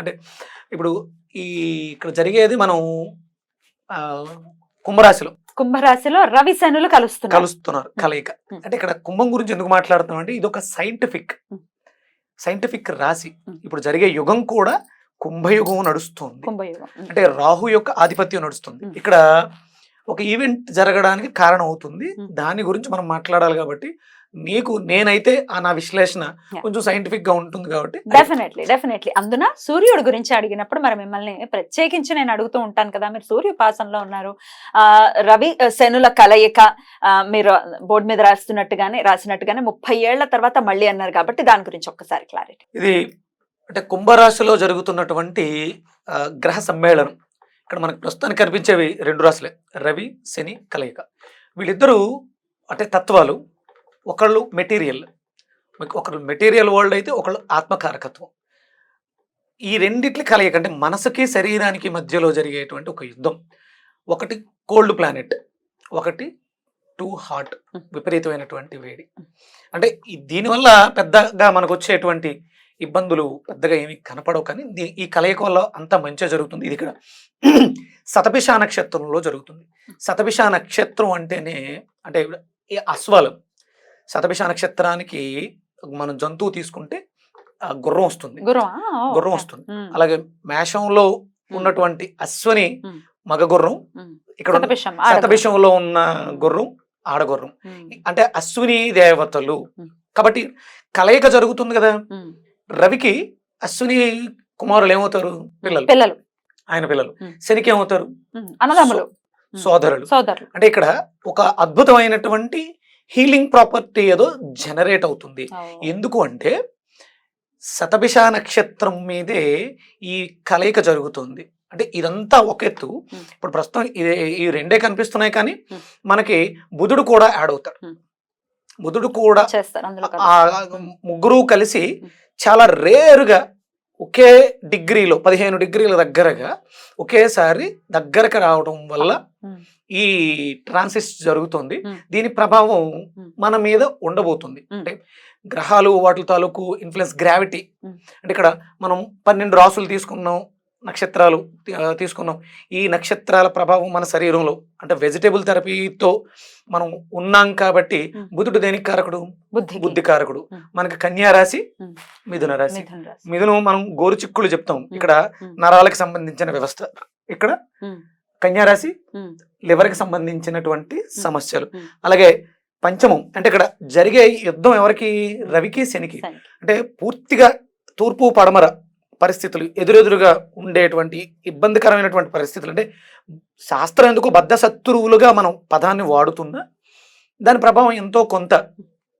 అంటే ఇప్పుడు ఈ ఇక్కడ జరిగేది మనం కుంభరాశిలో కుంభరాశిలో రవి శనులు కలుస్తున్నారు కలుస్తున్నారు కలయిక. అంటే ఇక్కడ కుంభం గురించి ఎందుకు మాట్లాడుతున్నాం అంటే ఇది ఒక సైంటిఫిక్. సైంటిఫిక్ రాశి. ఇప్పుడు జరిగే యుగం కూడా కుంభయుగం నడుస్తుంది. అంటే రాహు యొక్క ఆధిపత్యం నడుస్తుంది. ఇక్కడ ఒక ఈవెంట్ జరగడానికి కారణం అవుతుంది. దాని గురించి మనం మాట్లాడాలి కాబట్టి నీకు నేనైతే ఆ నా విశ్లేషణ. కొంచెం సైంటిఫిక్గా ఉంటుంది కాబట్టి డెఫినెట్లీ డెఫినెట్లీ అందున సూర్యుడు గురించి అడిగినప్పుడు మరి మిమ్మల్ని ప్రత్యేకించి నేను అడుగుతూ ఉంటాను కదా మీరు సూర్యోపాసనలో ఉన్నారు. ఆ రవి శనుల కలయిక మీరు బోర్డు మీద రాస్తున్నట్టుగానే రాసినట్టుగానే ముప్పై ఏళ్ళ తర్వాత మళ్ళీ అన్నారు కాబట్టి దాని గురించి ఒక్కసారి క్లారిటీ ఇది అంటే కుంభరాశిలో జరుగుతున్నటువంటి గ్రహ సమ్మేళనం. ఇక్కడ మనకు ప్రస్తుతానికి కనిపించేవి రెండు రాశులే రవి శని కలయిక. వీళ్ళిద్దరూ అంటే తత్వాలు ఒకళ్ళు మెటీరియల్ ఒకళ్ళు మెటీరియల్ వరల్డ్ అయితే ఒకళ్ళు ఆత్మకారకత్వం. ఈ రెండిట్ల కలయిక అంటే మనసుకి శరీరానికి మధ్యలో జరిగేటువంటి ఒక యుద్ధం. ఒకటి కోల్డ్ ప్లానెట్ ఒకటి టూ హాట్ విపరీతమైనటువంటి వేడి. అంటే దీనివల్ల పెద్దగా మనకు వచ్చేటువంటి ఇబ్బందులు పెద్దగా ఏమి కనపడవు కానీ దీ- ఈ కలయిక వల్ల అంత మంచిగా జరుగుతుంది. ఇది ఇక్కడ శతభిష నక్షత్రంలో జరుగుతుంది. శతభిష నక్షత్రం అంటేనే అంటే ఈ అశ్వాలు శతభిష నక్షత్రానికి మనం జంతువు తీసుకుంటే ఆ గుర్రం వస్తుంది. గురు గుర్రం వస్తుంది. అలాగే మేషంలో ఉన్నటువంటి అశ్వని. మగ గుర్రం ఇక్కడ ఉన్న శతభిషంలో ఉన్న గుర్రం ఆడగుర్రం అంటే అశ్విని దేవతలు. కాబట్టి కలయిక జరుగుతుంది కదా. రవికి అశ్విని కుమారులు ఏమవుతారు? పిల్లలు. పిల్లలు. ఆయన పిల్లలు. శనికి ఏమవుతారు? సోదరులు. సోదరులు. అంటే ఇక్కడ ఒక అద్భుతమైనటువంటి హీలింగ్ ప్రాపర్టీ ఏదో జనరేట్ అవుతుంది. ఎందుకు అంటే శతభిష నక్షత్రం మీదే ఈ కలయిక జరుగుతుంది. అంటే ఇదంతా ఒక ఎత్తు. ఇప్పుడు ప్రస్తుతం ఇది ఈ రెండే కనిపిస్తున్నాయి కానీ. మనకి బుధుడు కూడా యాడ్ అవుతాడు. బుధుడు కూడా ముగ్గురు కలిసి చాలా రేరుగా ఒకే డిగ్రీలో పదిహేను డిగ్రీల దగ్గరగా ఒకేసారి దగ్గరకు రావడం వల్ల ఈ ట్రాన్సిస్ జరుగుతుంది. దీని ప్రభావం. మన మీద ఉండబోతుంది. అంటే గ్రహాలు వాటి తాలూకు ఇన్ఫ్లుయెన్స్ గ్రావిటీ. అంటే ఇక్కడ మనం పన్నెండు రాసులు తీసుకున్నాం నక్షత్రాలు తీసుకున్నాం ఈ నక్షత్రాల ప్రభావం మన శరీరంలో అంటే వెజిటేబుల్ థెరపీతో మనం ఉన్నాం కాబట్టి. బుధుడు దేనికి కారకుడు బుద్ధి బుద్ధి కారకుడు. మనకి కన్యా రాశి. మిథున రాశి మిథున మనం గోరుచిక్కులు చెప్తాం ఇక్కడ. నరాలకు సంబంధించిన వ్యవస్థ ఇక్కడ ఉమ్, కన్యా రాశి ఉమ్, లివర్కి సంబంధించినటువంటి సమస్యలు. అలాగే పంచమం అంటే ఇక్కడ జరిగే యుద్ధం ఎవరికి రవికి శనికి. అంటే పూర్తిగా తూర్పు పడమర పరిస్థితులు ఎదురెదురుగా ఉండేటువంటి ఇబ్బందికరమైనటువంటి పరిస్థితులు అంటే శాస్త్రం ఎందుకు బద్ధ శత్రువులుగా మనం పదాన్ని వాడుతున్నా దాని ప్రభావం ఎంతో కొంత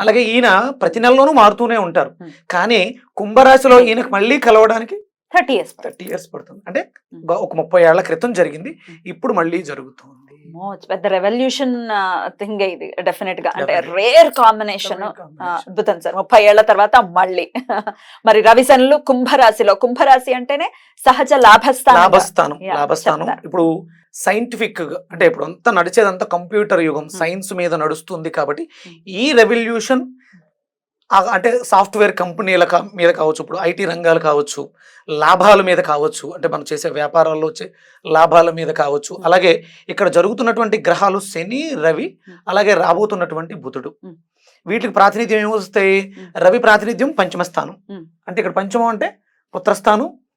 అలాగే ఈయన ప్రతి నెలలోనూ మారుతూనే ఉంటారు. కానీ కుంభరాశిలో ఈయనకు మళ్ళీ కలవడానికి థర్టీ ఇయర్స్ థర్టీ ఇయర్స్ పడుతుంది అంటే. ఒక- ముప్పై ఏళ్ళ క్రితం జరిగింది. ఇప్పుడు మళ్ళీ జరుగుతుంది పెద్ద రెవల్యూషన్ థింగ్ ఇది డెఫినెట్గా అంటే. రేర్ కాంబినేషన్ అద్భుతం సార్ ముప్పై ఏళ్ళ తర్వాత మళ్ళీ మరి రవిశనులు కుంభరాశిలో కుంభరాశి అంటేనే సహజ లాభస్థానం లాభస్థానం. ఇప్పుడు సైంటిఫిక్ అంటే ఇప్పుడు అంతా నడిచేదంతా కంప్యూటర్ యుగం Hmm. సైన్స్ మీద నడుస్తుంది కాబట్టి Hmm. ఈ రెవల్యూషన్ అంటే సాఫ్ట్వేర్ కంపెనీల మీద కావచ్చు ఇప్పుడు ఐటీ రంగాలు కావచ్చు లాభాల మీద కావచ్చు అంటే మనం చేసే వ్యాపారాల్లో వచ్చే లాభాల మీద కావచ్చు. అలాగే ఇక్కడ జరుగుతున్నటువంటి గ్రహాలు శని రవి. అలాగే రాబోతున్నటువంటి బుధుడు. వీటికి ప్రాతినిధ్యం ఏమొస్తాయి. రవి ప్రాతినిధ్యం పంచమ స్థానం Hmm. అంటే ఇక్కడ పంచమం అంటే పుత్రస్థానం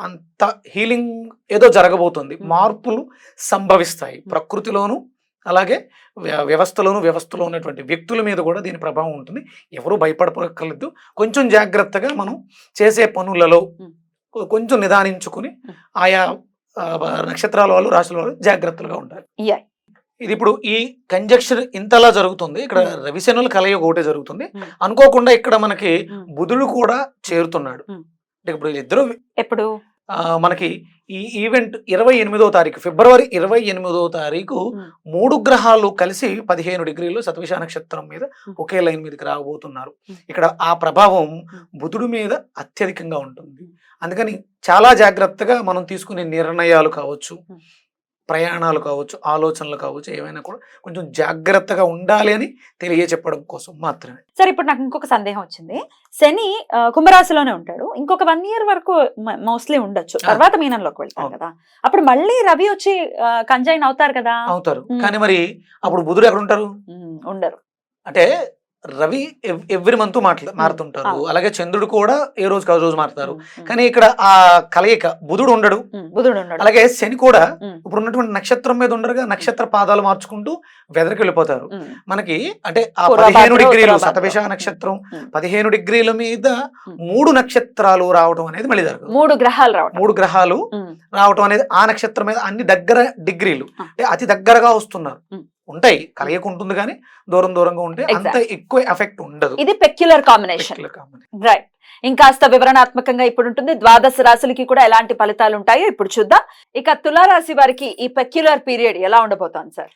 అంత హీలింగ్ ఏదో జరగబోతుంది. మార్పులు సంభవిస్తాయి ప్రకృతిలోను అలాగే వ్య- వ్యవస్థలోను వ్యవస్థలో ఉన్నటువంటి వ్యక్తుల మీద కూడా దీని ప్రభావం ఉంటుంది ఎవరు భయపడక్కర్లేదు కొంచెం జాగ్రత్తగా మనం చేసే పనులలో కొంచెం నిదానించుకుని. ఆయా నక్షత్రాల వాళ్ళు రాశుల వాళ్ళు జాగ్రత్తలుగా ఉండాలి. ఇది ఇప్పుడు ఈ కంజక్షన్ ఇంతలా జరుగుతుంది ఇక్కడ. రవిశనుల కలయిక ఒకటే జరుగుతుంది. అనుకోకుండా ఇక్కడ మనకి. బుధుడు కూడా చేరుతున్నాడు. అంటే ఇప్పుడు ఇద్దరు ఎప్పుడు మనకి ఈ ఈవెంట్ ఇరవై ఎనిమిదో తారీఖు ఫిబ్రవరి ఇరవై ఎనిమిదో తారీఖు. మూడు గ్రహాలు కలిసి పదిహేను డిగ్రీలు శతవిష నక్షత్రం మీద. ఒకే లైన్ మీదకి రాబోతున్నారు. ఇక్కడ ఆ ప్రభావం. బుధుడు మీద అత్యధికంగా ఉంటుంది. అందుకని చాలా జాగ్రత్తగా మనం తీసుకునే నిర్ణయాలు కావచ్చు. ప్రయాణాలు కావచ్చు ఆలోచనలు కావచ్చు ఏమైనా కూడా కొంచెం జాగ్రత్తగా ఉండాలి అని తెలియచెప్పడం కోసం మాత్రమే. సరే ఇప్పుడు నాకు ఇంకొక సందేహం వచ్చింది. శని కుంభరాశిలోనే ఉంటాడు. ఇంకొక వన్ ఇయర్ వరకు మోస్ట్లీ ఉండొచ్చు. తర్వాత మీనంలోకి వెళ్తారు. కదా. అప్పుడు మళ్ళీ రవి వచ్చి కంజైన్ అవుతారు కదా. అవుతారు. కానీ మరి అప్పుడు బుధుడు ఎక్కడ ఉంటారు? ఉండరు. అంటే రవి ఎవ్రీ మంత్ మాట్లా మారుతుంటారు. అలాగే చంద్రుడు కూడా ఏ రోజుకి ఆ రోజు మారుతారు. కానీ ఇక్కడ ఆ కలయిక బుధుడు ఉండడు. బుధుడు అలాగే శని కూడా ఇప్పుడు ఉన్నటువంటి నక్షత్రం మీద ఉండరుగా నక్షత్ర పాదాలు మార్చుకుంటూ వెదరికి వెళ్ళిపోతారు. మనకి అంటే ఆ పదిహేను డిగ్రీలు. శతభిష నక్షత్రం. పదిహేను డిగ్రీల మీద. మూడు నక్షత్రాలు రావడం అనేది మళ్ళీ జరగదు. మూడు గ్రహాలు రావటం. మూడు గ్రహాలు రావటం అనేది ఆ నక్షత్రం మీద అన్ని దగ్గర డిగ్రీలు. అంటే అతి దగ్గరగా వస్తున్నారు. ఉంటాయి కలయిక ఉంటుంది కానీ దూరం దూరంగా ఉంటే అంత. ఎక్కువ ఎఫెక్ట్ ఉండదు ఇది పెక్యులర్ కాంబినేషన్. రైట్ ఇంకాస్త వివరణాత్మకంగా ఇప్పుడు ఉంటుంది ద్వాదశ రాశులకి కూడా ఎలాంటి ఫలితాలు ఉంటాయో ఇప్పుడు చూద్దాం ఇక తులారాశి వారికి ఈ పెక్యులర్ పీరియడ్ ఎలా ఉండబోతోంది సార్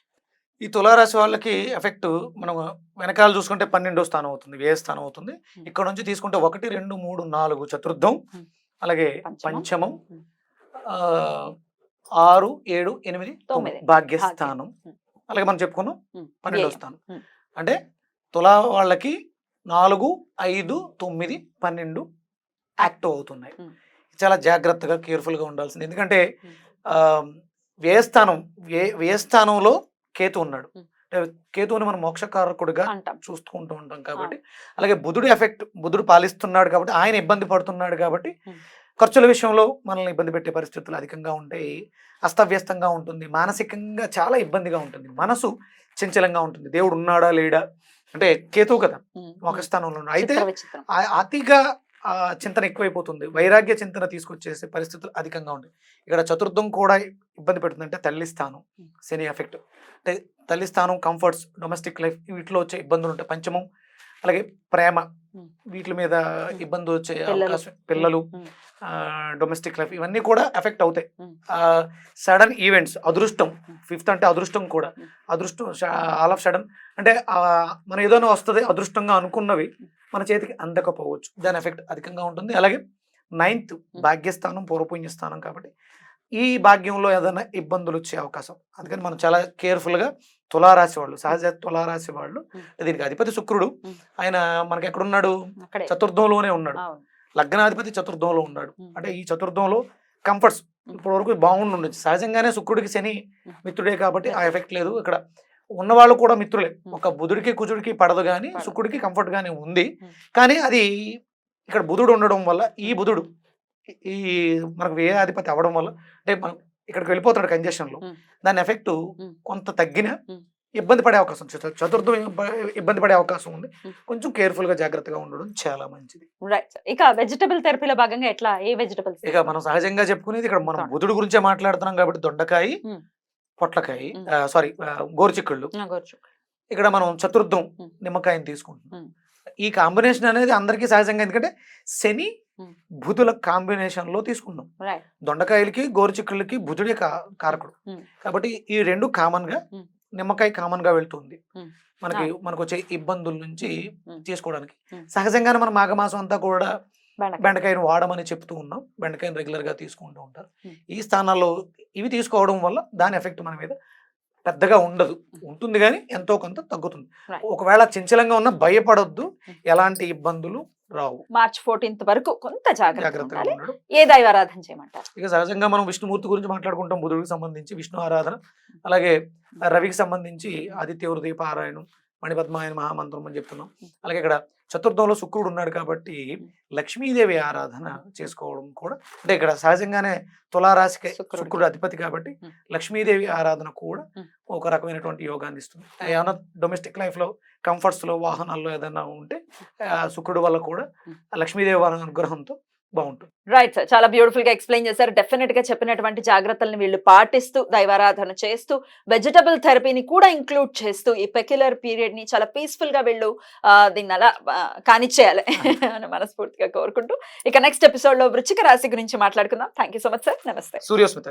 ఈ తులారాశి వాళ్ళకి ఎఫెక్ట్ మనం వెనకాల చూసుకుంటే పన్నెండో స్థానం అవుతుంది వ్యయ స్థానం అవుతుంది Hmm. ఇక్కడ నుంచి తీసుకుంటే ఒకటి రెండు మూడు నాలుగు చతుర్థం Hmm. అలాగే పంచమం. Hmm. ఆరు ఏడు ఎనిమిది భాగ్యస్థానం. అలాగే మనం చెప్పుకున్నాం పన్నెండో. స్థానం. అంటే తులా వాళ్ళకి నాలుగు ఐదు తొమ్మిది పన్నెండు యాక్టివ్ అవుతున్నాయి. చాలా జాగ్రత్తగా కేర్ఫుల్గా ఉండాల్సింది ఎందుకంటే వ్యయస్థానం వ్యయ వ్యయస్థానంలో కేతు ఉన్నాడు. అంటే కేతువుని మనం మోక్షకారకుడిగా చూసుకుంటూ ఉంటాం కాబట్టి అలాగే బుధుడు ఎఫెక్ట్ బుధుడు పాలిస్తున్నాడు కాబట్టి ఆయన ఇబ్బంది పడుతున్నాడు కాబట్టి. ఖర్చుల విషయంలో మనల్ని ఇబ్బంది పెట్టే పరిస్థితులు అధికంగా ఉంటాయి అస్తవ్యస్తంగా ఉంటుంది మానసికంగా చాలా ఇబ్బందిగా ఉంటుంది మనసు చంచలంగా ఉంటుంది. దేవుడు ఉన్నాడా లేడా? అంటే కేతువు కదా ఒక స్థానంలో అయితే అతిగా చింతన ఎక్కువైపోతుంది. వైరాగ్య చింతన తీసుకొచ్చేసే పరిస్థితులు అధికంగా ఉంటాయి. ఇక్కడ చతుర్థం కూడా ఇబ్బంది పెడుతుంది అంటే తల్లి స్థానం శని ఎఫెక్ట్. అంటే తల్లి స్థానం కంఫర్ట్స్ డొమెస్టిక్ లైఫ్ వీటిలో వచ్చే ఇబ్బందులు ఉంటాయి. పంచమం అలాగే ప్రేమ. వీటి మీద ఇబ్బంది వచ్చే పిల్లలు. అవకాశం పిల్లలు. డొమెస్టిక్ లైఫ్ ఇవన్నీ కూడా ఎఫెక్ట్ అవుతాయి. సడన్ ఈవెంట్స్ అదృష్టం. ఫిఫ్త్ అంటే అదృష్టం కూడా. అదృష్టం ఆల్ ఆఫ్ సడన్ అంటే మనం ఏదైనా వస్తుంది అదృష్టంగా అనుకున్నవి మన చేతికి అందకపోవచ్చు. దాని ఎఫెక్ట్ అధికంగా ఉంటుంది. అలాగే నైన్త్ భాగ్యస్థానం పూర్వపుణ్యస్థానం కాబట్టి ఈ భాగ్యంలో ఏదైనా ఇబ్బందులు వచ్చే అవకాశం. అందుకని మనం చాలా కేర్ఫుల్గా తులారాశి వాళ్ళు సహజ తులారాశి వాళ్ళు. దీనికి అధిపతి శుక్రుడు. ఆయన మనకి ఎక్కడున్నాడు? చతుర్థంలోనే ఉన్నాడు. లగ్నాధిపతి చతుర్థంలో ఉన్నాడు. అంటే ఈ చతుర్థంలో కంఫర్ట్స్ ఇప్పటి వరకు బాగుండి ఉండొచ్చు సహజంగానే శుక్రుడికి శని. మిత్రుడే కాబట్టి ఆ ఎఫెక్ట్ లేదు ఇక్కడ ఉన్నవాళ్ళు కూడా మిత్రులే. ఒక బుధుడికి కుజుడికి పడదు కానీ. శుక్రుడికి కంఫర్ట్ గానే ఉంది. కానీ అది ఇక్కడ బుధుడు ఉండడం వల్ల ఈ బుధుడు ఈ- మనకు వ్యయ అధిపతి అవ్వడం వల్ల అంటే మనం ఇక్కడికి వెళ్ళిపోతాడు కంజెషన్లో Hmm. దాని ఎఫెక్ట్. కొంత తగ్గిన. ఇబ్బంది పడే అవకాశం చతు- చతుర్థం ఇబ్బ- ఇబ్బంది పడే అవకాశం ఉంది. కొంచెం కేర్ఫుల్గా జాగ్రత్తగా ఉండడం చాలా మంచిది రైట్ ఇక వెజిటబుల్ థెరపీలో భాగంగా ఎట్లా ఏ వెజిటబుల్స్ ఇక మనం సహజంగా చెప్పుకునేది ఇక్కడ మనం. బుధుడు గురించే మాట్లాడుతున్నాం కాబట్టి దొండకాయ. పొట్లకాయ. సారీ గోరుచిక్కుళ్ళు గోర్చు ఇక్కడ మనం చతుర్థం మ్మ్. నిమ్మకాయని తీసుకుంటున్నాం. ఈ కాంబినేషన్ అనేది అందరికీ సహజంగా ఎందుకంటే శని. బుధుల కాంబినేషన్లో తీసుకున్నాం రైట్ దొండకాయలకి గోరుచిక్కుళ్ళకి బుధుడే కారకుడు. కాబట్టి ఈ రెండు కామన్గా. నిమ్మకాయ కామన్గా వెళ్తుంది. మనకి మనకు వచ్చే ఇబ్బందుల నుంచి మ్మ్. సహజంగానే మన మాఘమాసం అంతా కూడా బెండకాయ. బెండకాయను వాడమని చెప్తూ ఉన్నాం. బెండకాయను రెగ్యులర్గా తీసుకుంటూ ఉంటారు. ఈ స్థానాల్లో ఇవి తీసుకోవడం వల్ల దాని ఎఫెక్ట్ మన మీద పెద్దగా ఉండదు. ఉంటుంది కానీ ఎంతో కొంత తగ్గుతుంది. ఒకవేళ చంచలంగా ఉన్న భయపడొద్దు. ఎలాంటి ఇబ్బందులు రావు. మార్చ్ ఫోర్టీన్త్ వరకు కొంత జాగ్రత్త ఏ దైవారాధన చేయమంటారు? ఇక సహజంగా మనం విష్ణుమూర్తి గురించి మాట్లాడుకుంటాం బుధుడికి సంబంధించి విష్ణు ఆరాధన. అలాగే రవికి సంబంధించి ఆదిత్య హృదయ పారాయణం మణిపద్మాయన మహామంత్రం అని చెప్తున్నాం అలాగే ఇక్కడ చతుర్థంలో శుక్రుడు ఉన్నాడు కాబట్టి లక్ష్మీదేవి ఆరాధన చేసుకోవడం కూడా అంటే ఇక్కడ సహజంగానే తులారాశికి. శుక్రుడు అధిపతి కాబట్టి. లక్ష్మీదేవి ఆరాధన కూడా. ఒక రకమైనటువంటి యోగాన్ని ఇస్తుంది ఏమైనా డొమెస్టిక్ లైఫ్లో కంఫర్ట్స్లో వాహనాల్లో ఏదైనా ఉంటే శుక్రుడు వల్ల కూడా లక్ష్మీదేవి అనుగ్రహంతో బాగుంటుంది. రైట్ సార్ చాలా బ్యూటిఫుల్గా ఎక్స్ప్లెయిన్ చేశారు. డెఫినెట్గా చెప్పినటువంటి జాగ్రత్తలను వీళ్ళు పాటిస్తూ దైవారాధన చేస్తూ వెజిటబుల్ థెరపీని కూడా ఇంక్లూడ్ చేస్తూ ఈ పెక్యులర్ పీరియడ్ని చాలా పీస్ఫుల్గా వీళ్ళు దీన్ని అలా కానిచ్చేయాలి అని మనస్ఫూర్తిగా కోరుకుంటూ ఇక నెక్స్ట్ ఎపిసోడ్లో వృచ్చిక రాశి గురించి మాట్లాడుకుందాం. Thank you so much sir నమస్తే సూర్యోస్మిత